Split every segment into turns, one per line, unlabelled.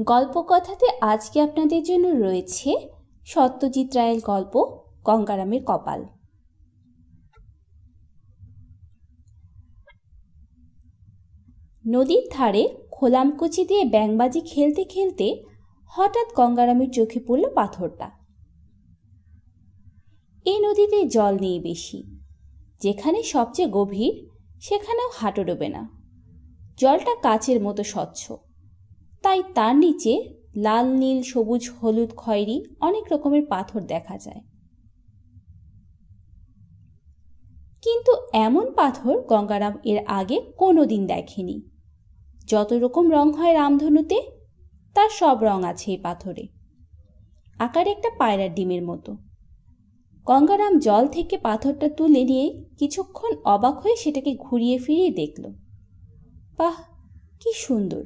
গল্পকথাতে আজকে আপনাদের জন্য রয়েছে সত্যজিৎ রায়ের গল্প গঙ্গারামের কপাল। নদীর ধারে খোলামকুচি দিয়ে ব্যাংবাজি খেলতে খেলতে হঠাৎ গঙ্গারামের চোখে পড়ল পাথরটা। এই নদীতে জল নেই বেশি। যেখানে সবচেয়ে গভীর, সেখানেও হাঁটু ডোবে না। জলটা কাচের মতো স্বচ্ছ। তাই তার নিচে লাল, নীল, সবুজ, হলুদ, খয়েরি অনেক রকমের পাথর দেখা যায়। কিন্তু এমন পাথর গঙ্গারাম এর আগে কোনো দিন দেখেনি। যত রকম রং হয় রামধনুতে, তার সব রং আছে এই পাথরে। আকারে একটা পায়রার ডিমের মতো। গঙ্গারাম জল থেকে পাথরটা তুলে নিয়ে কিছুক্ষণ অবাক হয়ে সেটাকে ঘুরিয়ে ফিরিয়ে দেখল। বাহ, কি সুন্দর!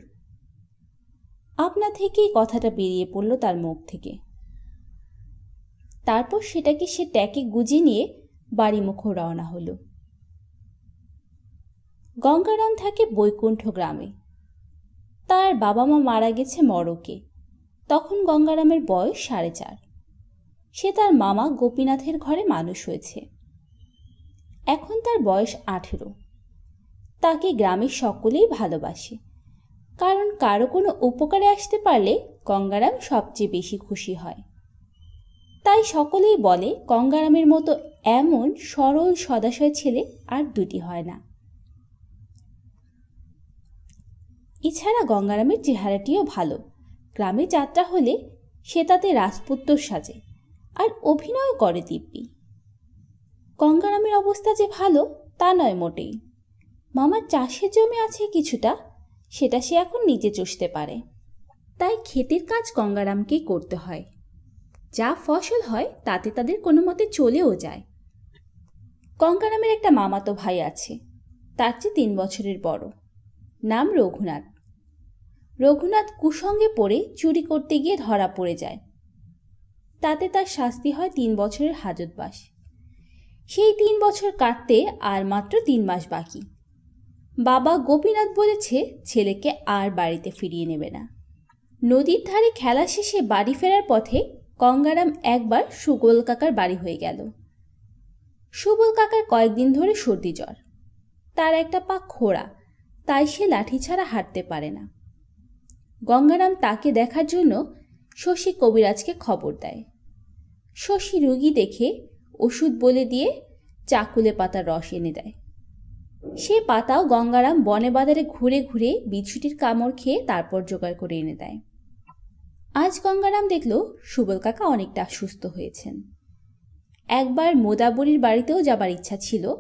আপনা থেকেই কথাটা বেরিয়ে পড়ল তার মুখ থেকে। তারপর সেটাকে সে ট্যাকে গুজে নিয়ে বাড়ি মুখো রওনা হলো। গঙ্গারাম থাকে বৈকুণ্ঠ গ্রামে। তার বাবা মা মারা গেছে মরকে। তখন গঙ্গারামের বয়স সাড়ে চার। সে তার মামা গোপীনাথের ঘরে মানুষ হয়েছে। এখন তার বয়স আঠেরো। তাকে গ্রামের সকলেই ভালোবাসে। কারণ কারও কোনো উপকারে আসতে পারলে গঙ্গারাম সবচেয়ে বেশি খুশি হয়। তাই সকলেই বলে, গঙ্গারামের মতো এমন সরল সদাশয় ছেলে আর দুটি হয় না। এছাড়া গঙ্গারামের চেহারাটিও ভালো। গ্রামে যাত্রা হলে সে তাতে রাজপুত্র সাজে আর অভিনয় করে দিব্যি। গঙ্গারামের অবস্থা যে ভালো, তা নয় মোটেই। মামার চাষের জমি আছে কিছুটা সেটা সে এখন নিজে চষতে পারে। তাই ক্ষেতের কাজ গঙ্গারামকেই করতে হয়। যা ফসল হয়, তাতে তাদের কোনো মতে চলেও যায়। গঙ্গারামের একটা মামাতো ভাই আছে, তার চেয়ে তিন বছরের বড়। নাম রঘুনাথ। রঘুনাথ কুসঙ্গে পড়ে চুরি করতে গিয়ে ধরা পড়ে যায়। তাতে তার শাস্তি হয় তিন বছরের হাজতবাস। সেই তিন বছর কাটতে আর মাত্র তিন মাস বাকি। বাবা গোপীনাথ বলেছে, ছেলেকে আর বাড়িতে ফিরিয়ে নেবে না। নদীর ধারে খেলা শেষে বাড়ি ফেরার পথে গঙ্গারাম একবার সুগোল কাকার বাড়ি হয়ে গেল। সুবল কাকার কয়েকদিন ধরে সর্দি জ্বর। তার একটা পা খোড়া, তাই সে লাঠি ছাড়া হাঁটতে পারে না। গঙ্গারাম তাকে দেখার জন্য শশী কবিরাজকে খবর দেয়। শশী রুগী দেখে ওষুধ বলে দিয়ে চাকুলে পাতার রস এনে দেয়। সে পাতাও গঙ্গারাম বনে বাজারে ঘুরে ঘুরে বিছুটির কামড় খেয়ে তারপর জোগাড় করে এনে দেয়। আজ গঙ্গারাম দেখল সুবল কাকা অনেকটা সুস্থ হয়েছেন। একবার মোদা বুড়ির বাড়িতেও যাবার ইচ্ছা ছিল,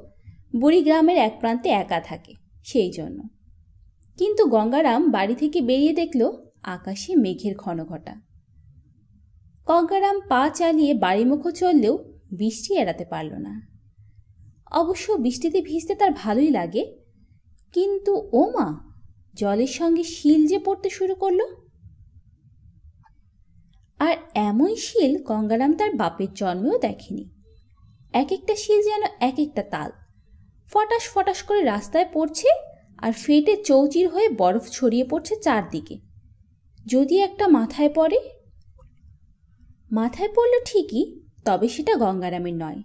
বুড়ি গ্রামের এক প্রান্তে একা থাকে, সেই জন্য। কিন্তু গঙ্গারাম বাড়ি থেকে বেরিয়ে দেখল আকাশে মেঘের ঘন ঘটা গঙ্গারাম পা চালিয়ে বাড়িমুখো চললেও বৃষ্টি এড়াতে পারল না। অবশ্য বৃষ্টিতে ভিজতে তার ভালোই লাগে। কিন্তু ও মা, জলের সঙ্গে শিল যে পড়তে শুরু করল? আর এমন শিল গঙ্গারাম তার বাপের জন্মেও দেখেনি। এক একটা শিল যেন এক একটা তাল। ফটাস ফটাস করে রাস্তায় পড়ছে আর ফেটে চৌচির হয়ে বরফ ছড়িয়ে পড়ছে চারদিকে। যদি একটা মাথায় পড়ে? মাথায় পড়ল ঠিকই, তবে সেটা গঙ্গারামের নয়।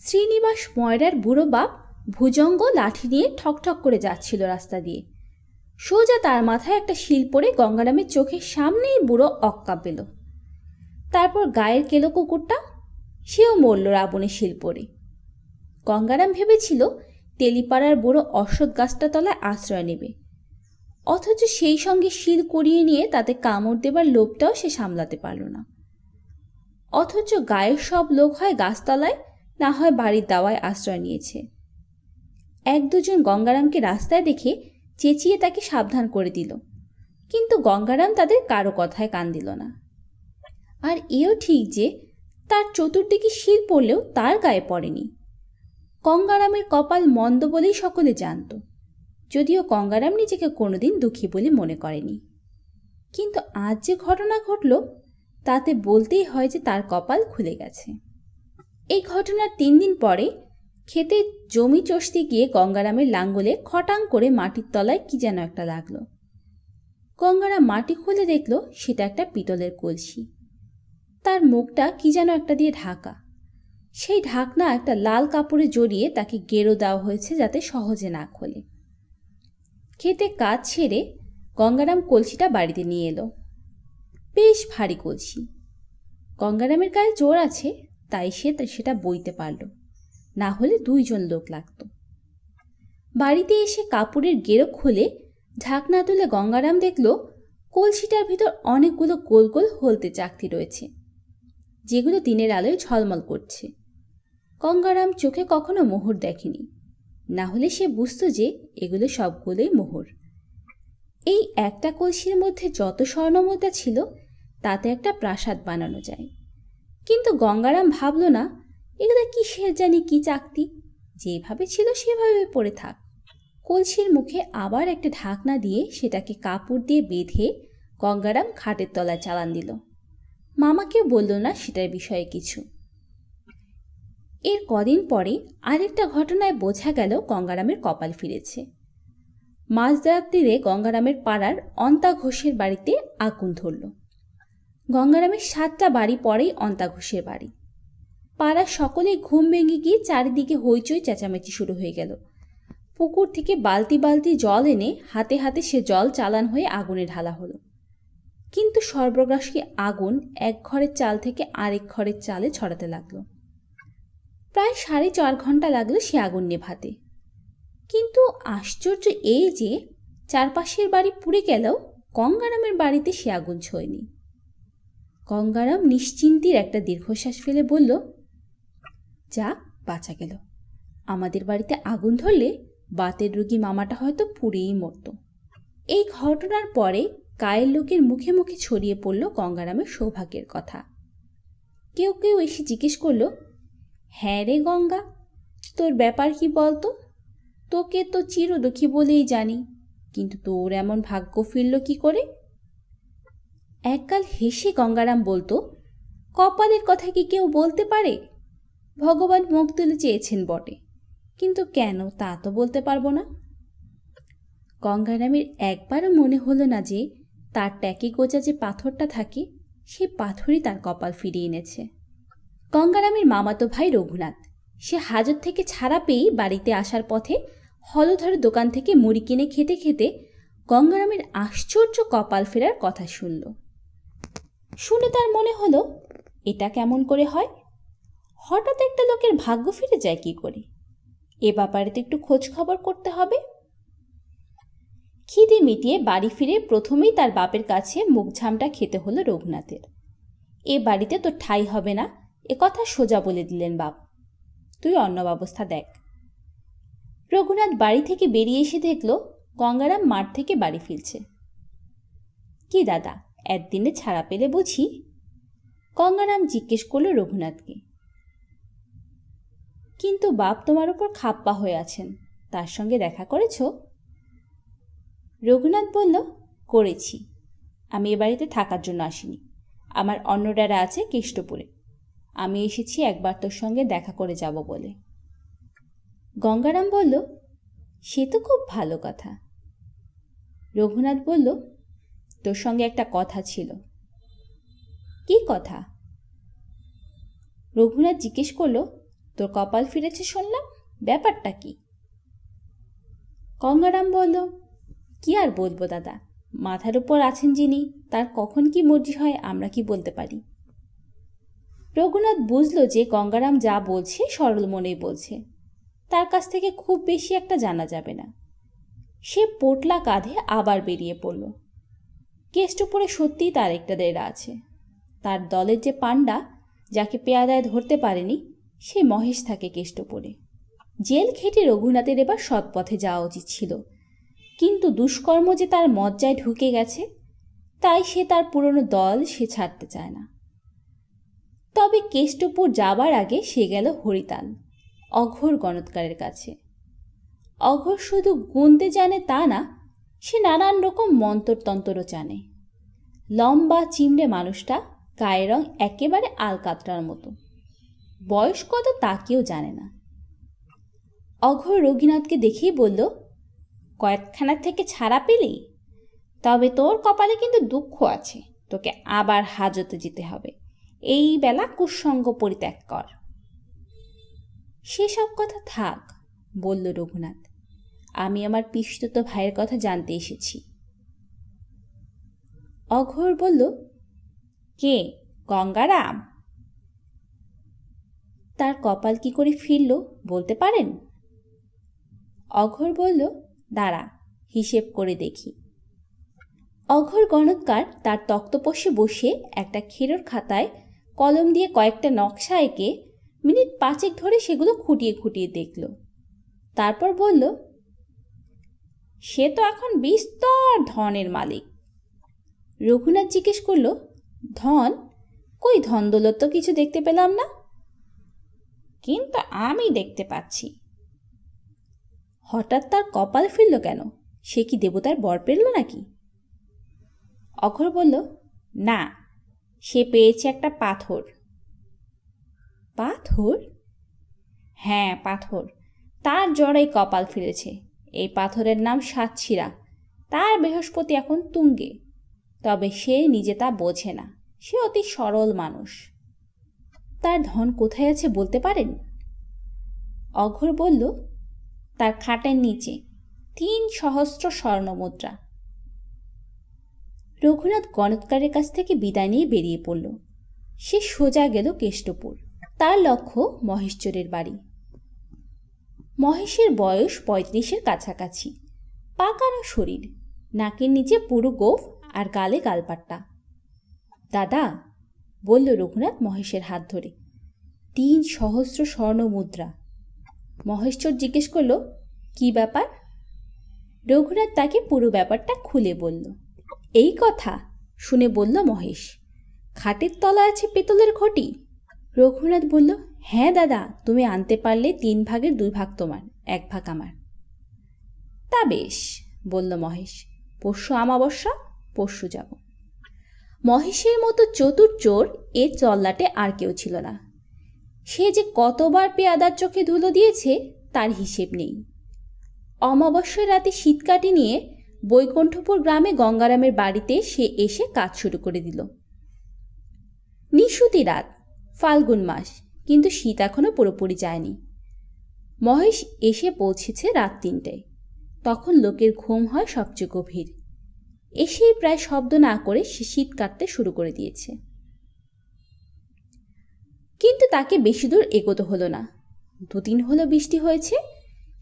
শ্রীনিবাস ময়রার বুড়ো বাপ ভুজঙ্গ লাঠি নিয়ে ঠকঠক করে যাচ্ছিল রাস্তা দিয়ে। সোজা তার মাথায় একটা শিল পড়ে গঙ্গারামের চোখের সামনেই বুড়ো অক্কা পেল তারপর গায়ের কেলো কুকুরটা, সেও মরল রাবণের শিল পড়ে গঙ্গারাম ভেবেছিল তেলিপাড়ার বুড়ো অশ্বৎ গাছটা তলায় আশ্রয় নেবে। অথচ সেই সঙ্গে শিল করিয়ে নিয়ে তাতে কামড় দেবার লোভটাও সে সামলাতে পারল না। অথচ গায়ের সব লোক হয় গাছতলায় না হয় বাড়ির দাওয়ায় আশ্রয় নিয়েছে। এক দুজন গঙ্গারামকে রাস্তায় দেখে চেঁচিয়ে তাকে সাবধান করে দিল। কিন্তু গঙ্গারাম তাদের কারও কথায় কান দিল না। আর এও ঠিক যে তার চতুর্দিকে শির পড়লেও তার গায়ে পড়েনি। গঙ্গারামের কপাল মন্দ বলেই সকলে জানত, যদিও গঙ্গারাম নিজেকে কোনোদিন দুঃখী বলে মনে করেনি। কিন্তু আজ যে ঘটনা ঘটল, তাতে বলতেই হয় যে তার কপাল খুলে গেছে। এই ঘটনার তিন দিন পরে খেতে জমি চষতে গিয়ে গঙ্গারামের লাঙ্গলে খটাং করে মাটির তলায় কি যেন একটা লাগল। গঙ্গারাম মাটি খুলে দেখল সেটা একটা পিতলের কলসি। তার মুখটা কি যেন একটা দিয়ে ঢাকা। সেই ঢাকনা একটা লাল কাপড়ে জড়িয়ে তাকে গেরো দেওয়া হয়েছে যাতে সহজে না খোলে। খেতে কাজ ছেড়ে গঙ্গারাম কলসিটা বাড়িতে নিয়ে এলো। বেশ ভারী কলসি। গঙ্গারামের গায়ে জোর আছে তাই সে সেটা বইতে পারল। না হলে দুইজন লোক লাগতো। বাড়িতে এসে কাপড়ের গেরো খুলে ঢাকনা তুলে গঙ্গারাম দেখল, কলসিটার ভিতর অনেকগুলো গোল গোল হলতে চাকতি রয়েছে, যেগুলো দিনের আলোয় ঝলমল করছে। গঙ্গারাম চোখে কখনো মোহর দেখেনি। না হলে সে বুঝতো যে এগুলো সবগুলোই মোহর। এই একটা কলসির মধ্যে যত স্বর্ণমুদ্রা ছিল, তাতে একটা প্রাসাদ বানানো যায়। কিন্তু গঙ্গারাম ভাবল না, এগুলো কি কিসের জানি কি চাকতি? যেভাবে ছিল সেভাবে পড়ে থাক। কলসির মুখে আবার একটা ঢাকনা দিয়ে সেটাকে কাপড় দিয়ে বেঁধে গঙ্গারাম খাটের তলায় চালান দিল। মামাকেও বলল না সেটার বিষয়ে কিছু। এর কদিন পরে আরেকটা ঘটনায় বোঝা গেল গঙ্গারামের কপাল ফিরেছে। মাঝরাত্রিরে গঙ্গারামের পাড়ার অন্তা ঘোষের বাড়িতে আগুন ধরল। গঙ্গারামের সাতটা বাড়ি পরেই অন্তা ঘোষের বাড়ি। পাড়ার সকলেই ঘুম ভেঙে গিয়ে চারিদিকে হইচই চেঁচামেচি শুরু হয়ে গেল। পুকুর থেকে বালতি বালতি জল এনে হাতে হাতে সে জল চালান হয়ে আগুনে ঢালা হলো। কিন্তু সর্বগ্রাসী আগুন এক ঘরের চাল থেকে আরেক ঘরের চালে ছড়াতে লাগল। প্রায় সাড়ে চার ঘণ্টা লাগল সে আগুন নেভাতে। কিন্তু আশ্চর্য এই যে, চারপাশের বাড়ি পুড়ে গেলেও গঙ্গারামের বাড়িতে সে আগুন ছোয়নি। গঙ্গারাম নিশ্চিন্তির একটা দীর্ঘশ্বাস ফেলে বলল যাক বাঁচা গেল। আমাদের বাড়িতে আগুন ধরলে বাতের রুগী মামাটা হয়তো পুড়েই মরত। এই ঘটনার পরে গায়ের লোকের মুখে মুখে ছড়িয়ে পড়ল গঙ্গারামের সৌভাগ্যের কথা। কেউ কেউ এসে জিজ্ঞেস করল হ্যাঁ রে গঙ্গা, তোর ব্যাপার কি বলতো? তোকে তো চিরদুখী বলেই জানি, কিন্তু তোর এমন ভাগ্য ফিরল কি করে? এককাল হেসে গঙ্গারাম বলতো, কপালের কথা কি কেউ বলতে পারে? ভগবান মুখ তুলে চেয়েছেন বটে, কিন্তু কেন তা তো বলতে পারব না। গঙ্গারামের একবারও মনে হলো না যে তার ট্যাকে গোজা যে পাথরটা থাকে, সে পাথরই তার কপাল ফিরিয়ে এনেছে। গঙ্গারামের মামাতো ভাই রঘুনাথ, সে হাজত থেকে ছাড়া পেয়েই বাড়িতে আসার পথে হলধর দোকান থেকে মুড়ি কিনে খেতে খেতে গঙ্গারামের আশ্চর্য কপাল ফেরার কথা শুনল। শুনে তার মনে হলো, এটা কেমন করে হয়? হঠাৎ একটা লোকের ভাগ্য ফিরে যায় কি করে? এ ব্যাপারে তো একটু খোঁজ খবর করতে হবে। খিদে মিটিয়ে বাড়ি ফিরে প্রথমেই তার বাপের কাছে মুখঝামটা খেতে হলো রঘুনাথের। এ বাড়িতে তো ঠাই হবে না, এ কথা সোজা বলে দিলেন বাপ। তুই অন্য ব্যবস্থা দেখ। রঘুনাথ বাড়ি থেকে বেরিয়ে এসে দেখল গঙ্গারাম মাঠ থেকে বাড়ি ফিরছে। কি দাদা একদিনে ছাড়া পেলে বুঝি? গঙ্গারাম জিজ্ঞেস করল রঘুনাথকে। কিন্তু বাপ তোমার উপর খাপ্পা হয়ে আছেন, তার সঙ্গে দেখা করেছ? রঘুনাথ বলল, করেছি। আমি এ বাড়িতে থাকার জন্য আসিনি। আমার অন্নডারা আছে কেষ্টপুরে। আমি এসেছি একবার তোর সঙ্গে দেখা করে যাব বলে। গঙ্গারাম বলল, সে তো খুব ভালো কথা। রঘুনাথ বলল তোর সঙ্গে একটা কথা ছিল। কি কথা? রঘুনাথ জিজ্ঞেস করল, তোর কপাল ফিরেছে শুনলাম? ব্যাপারটা কি? গঙ্গারাম বলল, কি আর বলব দাদা, মাথার উপর আছেন যিনি, তার কখন কি মর্জি হয় আমরা কি বলতে পারি? রঘুনাথ বুঝল যে গঙ্গারাম যা বলছে সরল মনেই বলছে, তার কাছ থেকে খুব বেশি একটা জানা যাবে না। সে পোটলা কাঁধে আবার বেরিয়ে পড়ল। কেষ্ট উপরে সত্যিই তার একটা দেড়া আছে। তার দলের যে পাণ্ডা, যাকে পেয়াদায় ধরতে পারেনি, সে মহেশ থাকে কেষ্টপুরে। জেল খেটে রঘুনাথের এবার সৎ পথে যাওয়া উচিত ছিল। কিন্তু দুষ্কর্ম যে তার মজ্জায় ঢুকে গেছে, তাই সে তার পুরনো দল সে ছাড়তে চায় না। তবে কেষ্টপুর যাবার আগে সে গেল হরিতাল, অঘোর গণৎকারের কাছে। অঘোর শুধু গুনতে জানে তা না সে নানান রকম মন্তরতন্ত্রও জানে। লম্বা চিমড়ে মানুষটা গায়ের রং একেবারে আলকাতরার মতো। বয়স কত তা কেউ জানে না। অঘোর রঘুনাথকে দেখেই বলল, কয়েকখানা থেকে ছাড়া পেলি? তবে তোর কপালে কিন্তু দুঃখ আছে। তোকে আবার হাজতে যেতে হবে। এই বেলা কুসঙ্গ পরিত্যাগ কর। সেসব কথা থাক, বলল রঘুনাথ। আমি আমার পিস্তত ভাইয়ের কথা জানতে এসেছি। অঘোর বলল, কে? গঙ্গারাম? তার কপাল কি করে ফিরল, বলতে পারেন? অঘোর বলল, দাঁড়া, হিসেব করে দেখি। অঘোর গণৎকার তার তক্তপোষে বসে একটা ক্ষীরোর খাতায় কলম দিয়ে কয়েকটা নকশা এঁকে মিনিট পাঁচেক ধরে সেগুলো খুঁটিয়ে খুঁটিয়ে দেখল। তারপর বলল সে তো এখন বিস্তর ধনের মালিক। রঘুনাথ জিজ্ঞেস করল, ধন? কই ধন দৌলত তো কিছু দেখতে পেলাম না? কিন্তু আমি দেখতে পাচ্ছি। হঠাৎ তার কপাল ফিরল কেন? সে কি দেবতার বর পেল নাকি? অঘর বলল, না, সে পেয়েছে একটা পাথর। পাথর? হ্যাঁ পাথর। তার জড়াই কপাল ফিরেছে। এই পাথরের নাম সাতছিরা তার বৃহস্পতি এখন তুঙ্গে। তবে সে নিজে তা বোঝে না। সে অতি সরল মানুষ। তার ধন কোথায় আছে বলতে পারেন? অঘর বলল, তার খাটের নিচে, তিন সহস্র স্বর্ণমুদ্রা রঘুনাথ গণৎকারের কাছ থেকে বিদায় নিয়ে বেরিয়ে পড়ল। সে সোজা গেল কেষ্টপুর। তার লক্ষ্য মহেশ্বরের বাড়ি। মহেশের বয়স পঁয়ত্রিশের কাছাকাছি। পাকানো শরীর, নাকের নিচে পুরো গোফ আর গালে গালপাট্টা। দাদা, বলল রঘুনাথ মহেশের হাত ধরে, তিন সহস্র স্বর্ণ মুদ্রা। মহেশ্বর জিজ্ঞেস করল, কি ব্যাপার? রঘুনাথ তাকে পুরো ব্যাপারটা খুলে বলল, এই কথা শুনে বলল মহেশ, খাটের তলা আছে পেতলের ঘটি? রঘুনাথ বলল হ্যাঁ দাদা, তুমি আনতে পারলে তিন ভাগের দুই ভাগ তোমার, এক ভাগ আমার। তা বেশ, বলল মহেশ। পরশু আমাবস্যা পরশু যাব। মহেশের মতো চতুর চোর এ চল্লাটে আর কেউ ছিল না। সে যে কতবার পেয়াদার চোখে ধুলো দিয়েছে, তার হিসেব নেই। অমাবস্যার রাতে শীত কাটি নিয়ে বৈকুণ্ঠপুর গ্রামে গঙ্গারামের বাড়িতে সে এসে কাজ শুরু করে দিল। নিশুতি রাত, ফাল্গুন মাস কিন্তু শীত এখনও পুরোপুরি যায়নি। মহেশ এসে পৌঁছেছে রাত তিনটায় তখন লোকের ঘুম হয় সবচেয়ে গভীর। এসেই প্রায় শব্দ না করে সে শীত কাটতে শুরু করে দিয়েছে। কিন্তু তাকে বেশি দূর এগোতে হলো না। দুদিন হলো বৃষ্টি হয়েছে।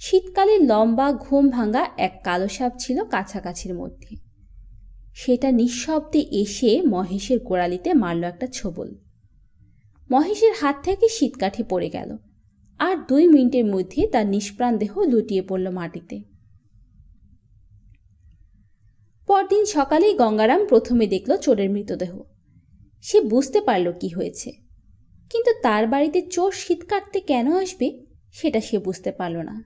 শীতকালে লম্বা, ঘুম ভাঙা এক কালো সাপ ছিল কাছাকাছির মধ্যে। সেটা নিঃশব্দে এসে মহেশের গোড়ালিতে মারল একটা ছোবল। মহেশের হাত থেকে শীতকাঠি পড়ে গেল। আর দুই মিনিটের মধ্যে তার নিষ্প্রাণ দেহ লুটিয়ে পড়ল মাটিতে। পরদিন সকালেই গঙ্গারাম প্রথমে দেখল চোরের মৃতদেহ। সে বুঝতে পারল কি হয়েছে। কিন্তু তার বাড়িতে চোর শীত কাটতে কেন আসবে, সেটা সে বুঝতে পারল না।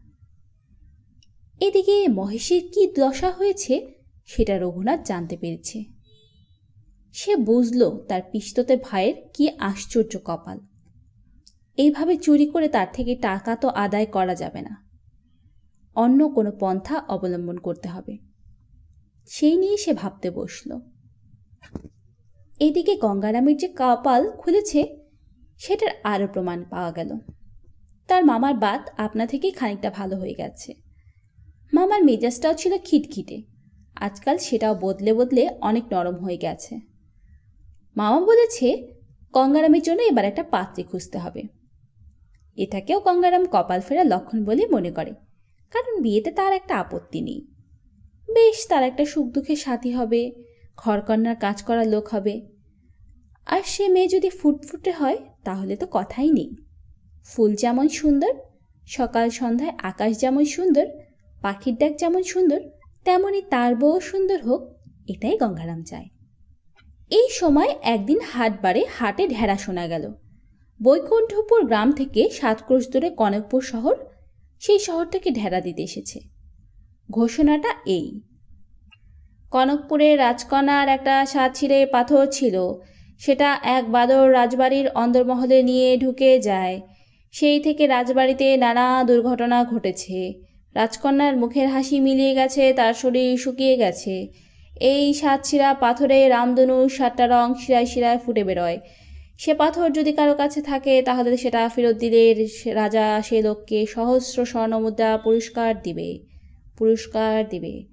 এদিকে মহেশের কি দশা হয়েছে, সেটা রঘুনাথ জানতে পেরেছে। সে বুঝল তার পিস্ততে ভাইয়ের কি আশ্চর্য কপাল। এইভাবে চুরি করে তার থেকে টাকা তো আদায় করা যাবে না। অন্য কোনো পন্থা অবলম্বন করতে হবে। সেই নিয়ে সে ভাবতে বসল। এদিকে গঙ্গারামের যে কপাল খুলেছে, সেটার আরও প্রমাণ পাওয়া গেল। তার মামার বাত আপনা থেকেই খানিকটা ভালো হয়ে গেছে। মামার মেজাজটাও ছিল খিটখিটে। আজকাল সেটাও বদলে বদলে অনেক নরম হয়ে গেছে। মামা বলেছে, গঙ্গারামের জন্য এবার একটা পাত্রী খুঁজতে হবে। এটাকেও গঙ্গারাম কপাল ফেরা লক্ষণ বলে মনে করে, কারণ বিয়েতে তার একটা আপত্তি নেই। বেশ, তার একটা সুখ দুঃখের সাথী হবে ঘরকন্যার কাজ করা লোক হবে। আর সে মেয়ে যদি ফুটফুটে হয়, তাহলে তো কথাই নেই। ফুল যেমন সুন্দর, সকাল সন্ধ্যায় আকাশ যেমন সুন্দর, পাখির ডাক যেমন সুন্দর তেমনই তার বউ সুন্দর হোক, এটাই গঙ্গারাম চায়। এই সময় একদিন হাটবারে হাটে ঢেড়া শোনা গেল। বৈকুণ্ঠপুর গ্রাম থেকে সাত ক্রোশ দূরে কনকপুর শহর, সেই শহর থেকে ঢেড়া দিতে এসেছে। ঘোষণাটা এই। কনকপুরে রাজকন্যার একটা সাতছিড়ে পাথর ছিল। সেটা এক বাদর রাজবাড়ির অন্দরমহলে নিয়ে ঢুকে যায়। সেই থেকে রাজবাড়িতে নানা দুর্ঘটনা ঘটেছে। রাজকন্যার মুখের হাসি মিলিয়ে গেছে, তার শরীর শুকিয়ে গেছে। এই সাতশিরা পাথরে রামধনু সাতটা রং শিরায় শিরায় ফুটে বেরোয়। সে পাথর যদি কারও কাছে থাকে, তাহলে সেটা ফেরত দিলে রাজা সে লোককে সহস্র স্বর্ণমুদ্রা পুরস্কার দিবে। পুরস্কার দিবে।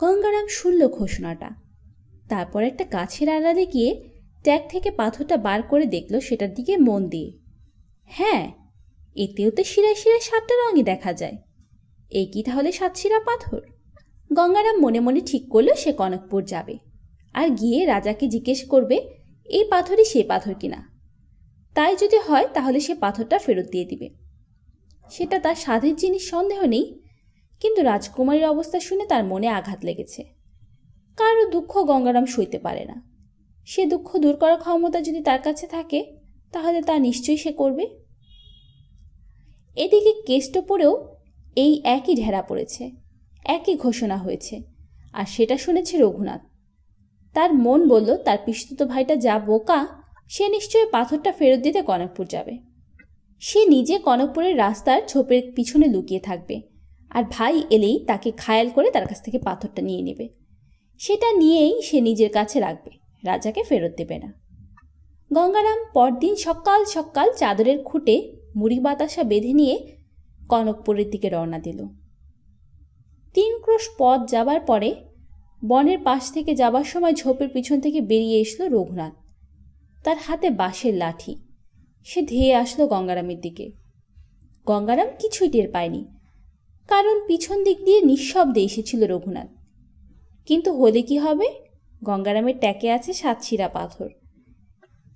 গঙ্গারাম শুনল ঘোষণাটা। তারপর একটা গাছের আড়ালে গিয়ে ট্যাগ থেকে পাথরটা বার করে দেখল সেটার দিকে মন দিয়ে। হ্যাঁ এতেও তো শিরায় শিরায় সাতটা রঙই দেখা যায়। এই কি তাহলে সাতশিরা পাথর? গঙ্গারাম মনে মনে ঠিক করল সে কনকপুর যাবে। আর গিয়ে রাজাকে জিজ্ঞেস করবে, এই পাথরই সে পাথর কিনা? তাই যদি হয়, তাহলে সে পাথরটা ফেরত দিয়ে দিবে। সেটা তার স্বাদের জিনিস, সন্দেহ নেই। কিন্তু রাজকুমারীর অবস্থা শুনে তার মনে আঘাত লেগেছে। কারও দুঃখ গঙ্গারাম সইতে পারে না। সে দুঃখ দূর করার ক্ষমতা যদি তার কাছে থাকে, তাহলে তা নিশ্চয়ই সে করবে। এদিকে কেষ্টপুরেও এই একই ঢেরা পড়েছে। একই ঘোষণা হয়েছে। আর সেটা শুনেছে রঘুনাথ। তার মন বলল, তার পিস্তুত ভাইটা যা বোকা, সে নিশ্চয়ই পাথরটা ফেরত দিতে কনকপুর যাবে। সে নিজে কনকপুরের রাস্তার ছোপের পিছনে লুকিয়ে থাকবে আর ভাই এলেই তাকে খায়াল করে তার কাছ থেকে পাথরটা নিয়ে নেবে। সেটা নিয়েই সে নিজের কাছে রাখবে, রাজাকে ফেরত দেবে না। গঙ্গারাম পরদিন সকাল সকাল চাদরের খুঁটে মুড়ি বাতাসা বেঁধে নিয়ে কনকপুরের দিকে রওনা দিল। তিন ক্রোশ পথ যাবার পরে বনের পাশ থেকে যাবার সময় ঝোপের পিছন থেকে বেরিয়ে এসলো রঘুনাথ। তার হাতে বাঁশের লাঠি। সে ধেয়ে আসলো গঙ্গারামের দিকে। গঙ্গারাম কিছুই টের পায়নি। কারণ পিছন দিক দিয়ে নিঃশব্দে এসেছিল রঘুনাথ। কিন্তু হলে কি হবে? গঙ্গারামের ট্যাকে আছে সাতশিরা পাথর।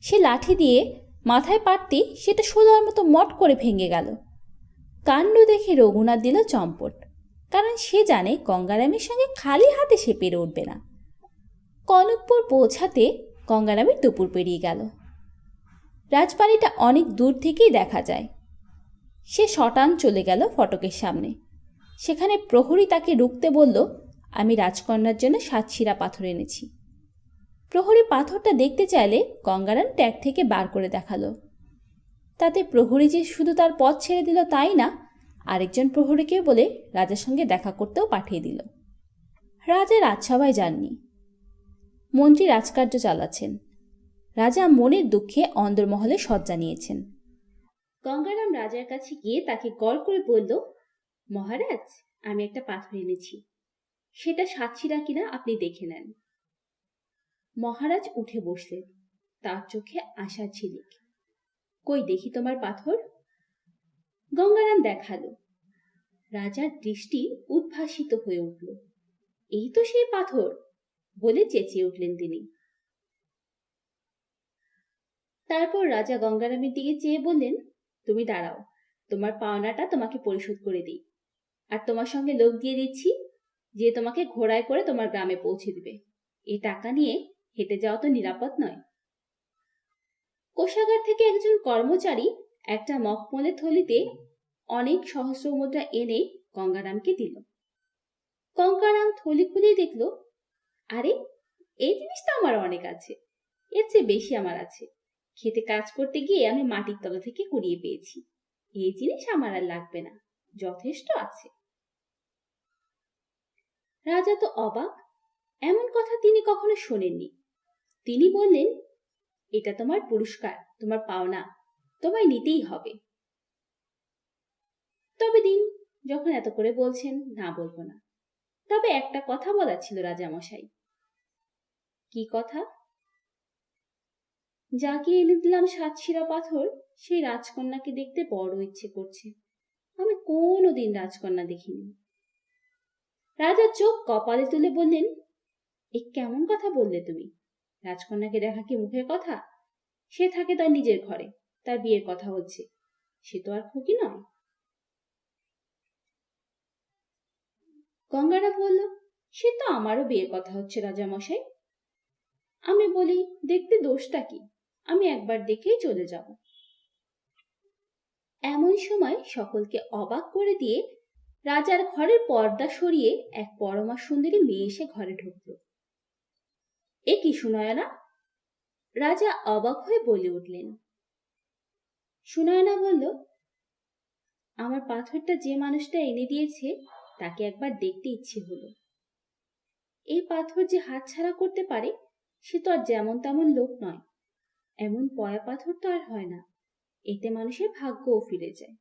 সে লাঠি দিয়ে মাথায় পাড়তেই সেটা সোলার মতো মট করে ভেঙে গেল। কাণ্ড দেখে রঘুনাথ দিল চম্পট। কারণ সে জানে গঙ্গারামের সঙ্গে খালি হাতে সে পেরে উঠবে না। কনকপুর পৌঁছাতে গঙ্গারামের দুপুর পেরিয়ে গেল। রাজবাড়িটা অনেক দূর থেকেই দেখা যায়। সে শটান চলে গেল ফটকের সামনে। সেখানে প্রহরী তাকে রুখতে বলল, আমি রাজকন্যার জন্য সাতশিরা পাথর এনেছি। প্রহরী পাথরটা দেখতে চাইলে গঙ্গারাম ট্যাগ থেকে বার করে দেখাল। তাতে প্রহরী যে শুধু তার পথ ছেড়ে দিল তাই না আরেকজন প্রহরীকে বলে রাজার সঙ্গে দেখা করতেও পাঠিয়ে দিল। রাজা রাজসভায় যাননি। মন্ত্রী রাজকার্য চালাচ্ছেন। রাজা মনের দুঃখে অন্দরমহলে শয্যা নিয়েছেন গঙ্গারাম রাজার কাছে গিয়ে তাকে গড় করে বলল, মহারাজ, আমি একটা পাথর এনেছি। সেটা সাতশিরা কিনা আপনি দেখে নেন। মহারাজ উঠে বসলেন। তার চোখে আশা ঝিলিক। কই দেখি তোমার পাথর? গঙ্গারাম দেখাল। রাজার দৃষ্টি উদ্ভাসিত হয়ে উঠল। এই তো সেই পাথর, বলে চেঁচিয়ে উঠলেন তিনি। তারপর রাজা গঙ্গারামের দিকে চেয়ে বললেন, তুমি দাঁড়াও, তোমার পাওনাটা তোমাকে পরিশোধ করে দিই। আর তোমার সঙ্গে লোক দিয়ে দিচ্ছি, যে তোমাকে ঘোড়ায় করে তোমার গ্রামে পৌঁছে দিবে। এই টাকা নিয়ে হেঁটে যাওয়া তো নিরাপদ নয়। কোষাগার থেকে একজন কর্মচারী একটা মখমলের থলিতে অনেক সহস্র মুদ্রা এনে গঙ্গারামকে দিল। গঙ্গারাম থলি খুলে দেখল, আরে, এই জিনিস তো আমার অনেক আছে, এর চেয়ে বেশি আমার আছে। খেতে কাজ করতে গিয়ে আমি মাটির তলা থেকে কুড়িয়ে পেয়েছি, এই জিনিস আমার আর লাগবে না, যথেষ্ট আছে। রাজা তো অবাক, এমন কথা তিনি কখনো শোনেননি। তিনি বললেন, এটা তোমার পুরস্কার, তোমার পাওনা তোমায় নিতেই হবে। তবে দিন যখন এত করে বলছেন, না বলব না। তবে একটা কথা বলার ছিল রাজামশাই। কি কথা? যাকে এনে দিলাম সাতশিরা পাথর, সেই রাজকন্যাকে দেখতে বড় ইচ্ছে করছে। আমি কোনো দিন রাজকন্যা দেখিনি। রাজা চোখ কপালে তুলে বললেন, এ কেমন কথা বললে তুমি? রাজকন্যাকে দেখা কি মুখের কথা? সে থাকে তার নিজের ঘরে। তার বিয়ের কথা হচ্ছে সে তো আর খুকি নয়। গঙ্গারা বলল, সে তো আমারও বিয়ের কথা হচ্ছে, রাজামশাই। আমি বলি, দেখতে দোষটা কি? আমি একবার দেখেই চলে যাব। এমন সময় সকলকে অবাক করে দিয়ে রাজার ঘরের পর্দা সরিয়ে এক পরমা সুন্দরী মেয়ে এসে ঘরে ঢুকল। এ কি সুনয়না? রাজা অবাক হয়ে বলে উঠলেন সুনয়না বলল, আমার পাথরটা যে মানুষটা এনে দিয়েছে, তাকে একবার দেখতে ইচ্ছে হলো। এই পাথর যে হাতছাড়া করতে পারে, সে তো আর যেমন তেমন লোক নয়। এমন পয়া পাথর তো আর হয় না। এতে মানুষের ভাগ্যও ফিরে যায়।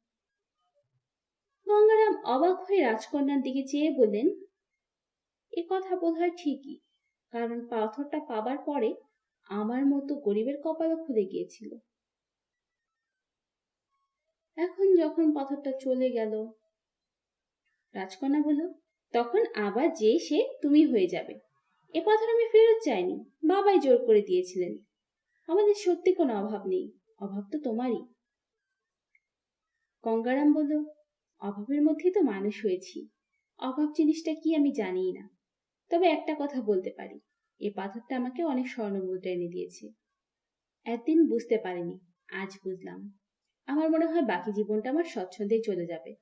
গঙ্গারাম অবাক হয়ে রাজকন্যার দিকে চেয়ে বললেন, এ কথা বোধ হয় ঠিকই, কারণ পাথরটা পাবার পরে আমার মতো গরিবের কপালও খুলে গিয়েছিল। এখন যখন পাথরটা চলে গেল। রাজকন্যা বলল, তখন আবার যে সে তুমি হয়ে যাবে। এ পাথর আমি ফেরত চাইনি। বাবাই জোর করে দিয়েছিলেন। আমাদের সত্যি কোনো অভাব নেই। অভাব তো তোমারই। গঙ্গারাম বলল, অভাবের মধ্যেই তো মানুষ হয়েছি। অভাব জিনিসটা কি আমি জানি না। তবে একটা কথা বলতে পারি। এ পাথরটা আমাকে অনেক স্বর্ণ মুদ্রা এনে দিয়েছে। একদিন বুঝতে পারিনি। আজ বুঝলাম। আমার মনে হয় বাকি জীবনটা আমার স্বচ্ছন্দেই চলে যাবে।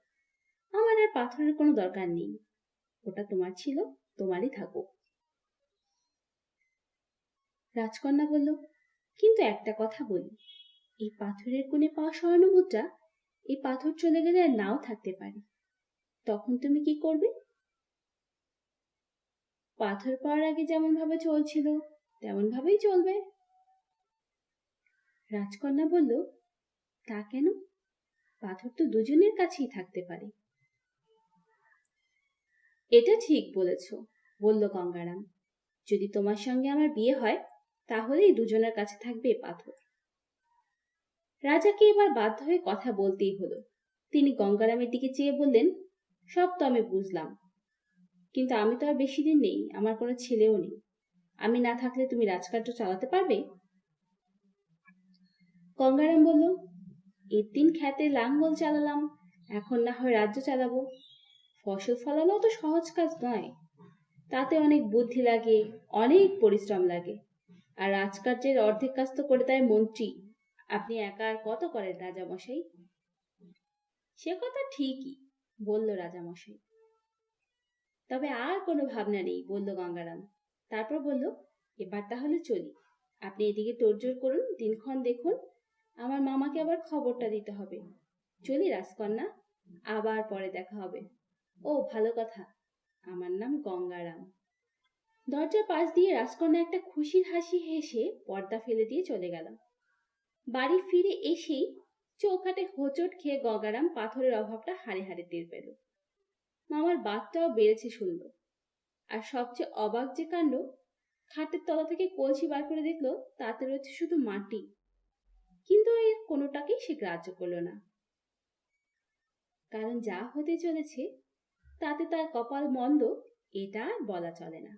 আমার আর পাথরের কোনো দরকার নেই। ওটা তোমার ছিল, তোমারই থাকুক। রাজকন্যা বলল, কিন্তু একটা কথা বলি, এই পাথরের কোণে পাওয়া স্বর্ণ মুদ্রা এই পাথর চলে গেলে আর নাও থাকতে পারে। তখন তুমি কি করবে? পাথর পাওয়ার আগে যেমন ভাবে চলছিল, তেমন ভাবেই চলবে। রাজকন্যা বলল তা কেন? পাথর তো দুজনের কাছেই থাকতে পারে। এটা ঠিক বলেছ, বলল গঙ্গারাম। যদি তোমার সঙ্গে আমার বিয়ে হয়, তাহলেই দুজনের কাছে থাকবে পাথর। রাজাকে এবার বাধ্য হয়ে কথা বলতেই হলো। তিনি গঙ্গারামের দিকে চেয়ে বললেন, সব তো আমি বুঝলাম। কিন্তু আমি তো আর বেশি দিন নেই, আমার কোনো ছেলেও নেই। আমি না থাকলে তুমি রাজকার্য চালাতে পারবে? গঙ্গারাম বলল এর দিন খ্যাতে লাঙ্গল চালালাম, এখন না হয় রাজ্য চালাবো। ফসল ফলানো তো সহজ কাজ নয়। তাতে অনেক বুদ্ধি লাগে, অনেক পরিশ্রম লাগে। আর রাজকার্যের অর্ধেক কাজ তো করে দেয় মন্ত্রী। আপনি একা আর কত করেন রাজামশাই? সে কথা ঠিকই, বলল রাজামশাই। তবে আর কোনো ভাবনা নেই, বলল গঙ্গারাম। তারপর বলল, এবার তাহলে চলি। আপনি এদিকে তোড়জোড় করুন, দিনক্ষণ দেখুন আমার মামাকে আবার খবরটা দিতে হবে। চলি রাজকন্যা, আবার পরে দেখা হবে। ও, ভালো কথা। আমার নাম গঙ্গারাম। দরজার পাশ দিয়ে রাজকন্যা একটা খুশির হাসি হেসে পর্দা ফেলে দিয়ে চলে গেল। বাড়ি ফিরে এসেই চৌখাটে হোঁচট খেয়ে গঙ্গারাম পাথরের অভাবটা হাড়ে হাড়ে টের পেল। মামার বাতটাও বেড়েছে শুনল। আর সবচেয়ে অবাক যে কাণ্ড, খাটের তলা থেকে কলসি বার করে দেখল তাতে রয়েছে শুধু মাটি। কিন্তু এর কোনোটাকেই সে গ্রাহ্য করল না। কারণ যা হতে চলেছে, তাতে তার কপাল মন্দ, এটা আর বলা চলে না।